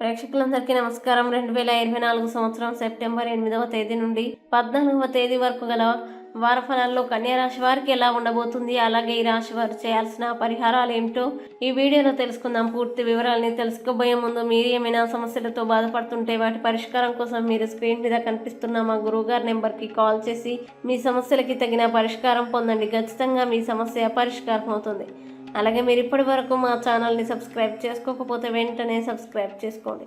ప్రేక్షకులందరికీ నమస్కారం. రెండు వేల ఇరవై నాలుగు సంవత్సరం సెప్టెంబర్ ఎనిమిదవ తేదీ నుండి పద్నాలుగవ తేదీ వరకు గల వార ఫలాల్లో కన్యా రాశి వారికి ఎలా ఉండబోతుంది అలాగే ఈ రాశి వారు చేయాల్సిన పరిహారాలు ఏమిటో ఈ వీడియోలో తెలుసుకుందాం. పూర్తి వివరాలని తెలుసుకోబోయే ముందు మీరు ఏమైనా సమస్యలతో బాధపడుతుంటే వాటి పరిష్కారం కోసం మీరు స్క్రీన్ మీద కనిపిస్తున్న మా గురువుగారి నెంబర్కి కాల్ చేసి మీ సమస్యలకి తగిన పరిష్కారం పొందండి. ఖచ్చితంగా మీ సమస్య పరిష్కారం అవుతుంది అలాగే మీరు ఇప్పటి వరకు మా ఛానల్ని సబ్స్క్రైబ్ చేసుకోకపోతే వెంటనే సబ్స్క్రైబ్ చేసుకోండి.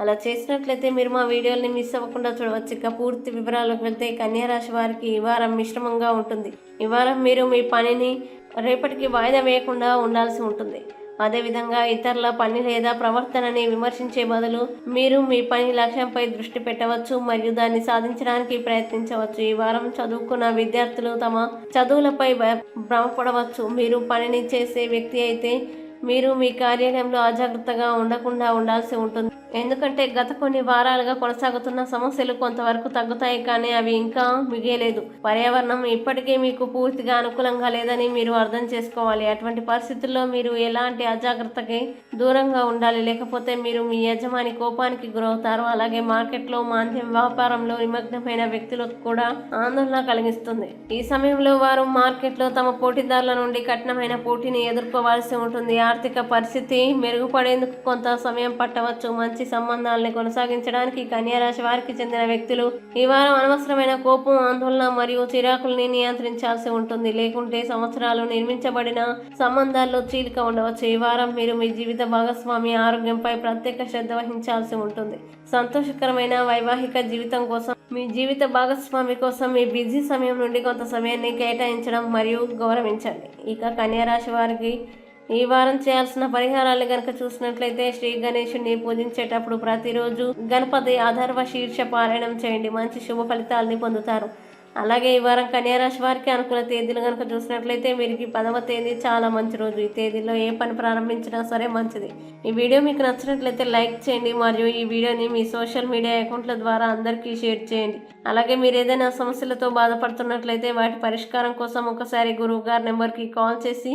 అలా చేసినట్లయితే మీరు మా వీడియోల్ని మిస్ అవ్వకుండా చూడవచ్చు. ఇక పూర్తి వివరాలకు వెళ్తే కన్యా రాశి వారికి ఈ వారం మిశ్రమంగా ఉంటుంది. ఈ వారం మీరు మీ పనిని రేపటికి వాయిదా వేయకుండా ఉండాల్సి ఉంటుంది. అదేవిధంగా ఇతరుల పని లేదా ప్రవర్తనని విమర్శించే బదులు మీరు మీ పని లక్ష్యంపై దృష్టి పెట్టవచ్చు మరియు దాన్ని సాధించడానికి ప్రయత్నించవచ్చు. ఈ వారం చదువుకున్న విద్యార్థులు తమ చదువులపై భ్రమపడవచ్చు. మీరు పనిని చేసే వ్యక్తి అయితే మీరు మీ కార్యాలయంలో అజాగ్రత్తగా ఉండకుండా ఉండాల్సి ఉంటుంది. ఎందుకంటే గత కొన్ని వారాలుగా కొనసాగుతున్న సమస్యలు కొంతవరకు తగ్గుతాయి కానీ అవి ఇంకా మిగిలేదు. పర్యావరణం ఇప్పటికే మీకు పూర్తిగా అనుకూలంగా లేదని మీరు అర్థం చేసుకోవాలి. అటువంటి పరిస్థితుల్లో మీరు ఎలాంటి అజాగ్రత్తకి దూరంగా ఉండాలి? లేకపోతే మీరు మీ యజమాని కోపానికి గురవుతారు. అలాగే మార్కెట్లో మాంద్యం వ్యాపారంలో నిమగ్నమైన వ్యక్తులకు కూడా ఆందోళన కలిగిస్తుంది. ఈ సమయంలో వారు మార్కెట్లో తమ పోటీదారుల నుండి కఠినమైన పోటీని ఎదుర్కోవాల్సి ఉంటుంది. ఆర్థిక పరిస్థితి మెరుగుపడేందుకు కొంత సమయం పట్టవచ్చు. మంచి సంబంధాలని కొనసాగించడానికి కన్యారాశి వారికి చెందిన వ్యక్తులు ఈ వారం అనవసరమైన కోపం ఆందోళన మరియు చిరాకుల్ని నియంత్రించాల్సి ఉంటుంది. లేకుంటే సంవత్సరాలు నిర్మించబడిన సంబంధాల్లో చీలిక ఉండవచ్చు. ఈ వారం మీరు మీ జీవిత భాగస్వామి ఆరోగ్యంపై ప్రత్యేక శ్రద్ధ వహించాల్సి ఉంటుంది. సంతోషకరమైన వైవాహిక జీవితం కోసం మీ జీవిత భాగస్వామి కోసం మీ బిజీ సమయం నుండి కొంత సమయాన్ని కేటాయించడం మరియు గౌరవించండి. ఇక కన్యారాశి వారికి ఈ వారం చేయాల్సిన పరిహారాలు గనక చూసినట్లయితే శ్రీ గణేశుని పూజించేటప్పుడు ప్రతిరోజు గణపతి అధర్వ శీర్ష పారాయణం చేయండి. మంచి శుభ ఫలితాలని పొందుతారు. అలాగే ఈ వారం కన్యారాశి వారికి అనుకున్న తేదీలు కనుక చూసినట్లయితే వీరికి పదవ తేదీ చాలా మంచి రోజు. ఈ తేదీలో ఏ పని ప్రారంభించినా సరే మంచిది. ఈ వీడియో మీకు నచ్చినట్లయితే లైక్ చేయండి మరియు ఈ వీడియోని మీ సోషల్ మీడియా అకౌంట్ల ద్వారా అందరికీ షేర్ చేయండి. అలాగే మీరు ఏదైనా సమస్యలతో బాధపడుతున్నట్లయితే వాటి పరిష్కారం కోసం ఒకసారి గురువు గారి నెంబర్కి కాల్ చేసి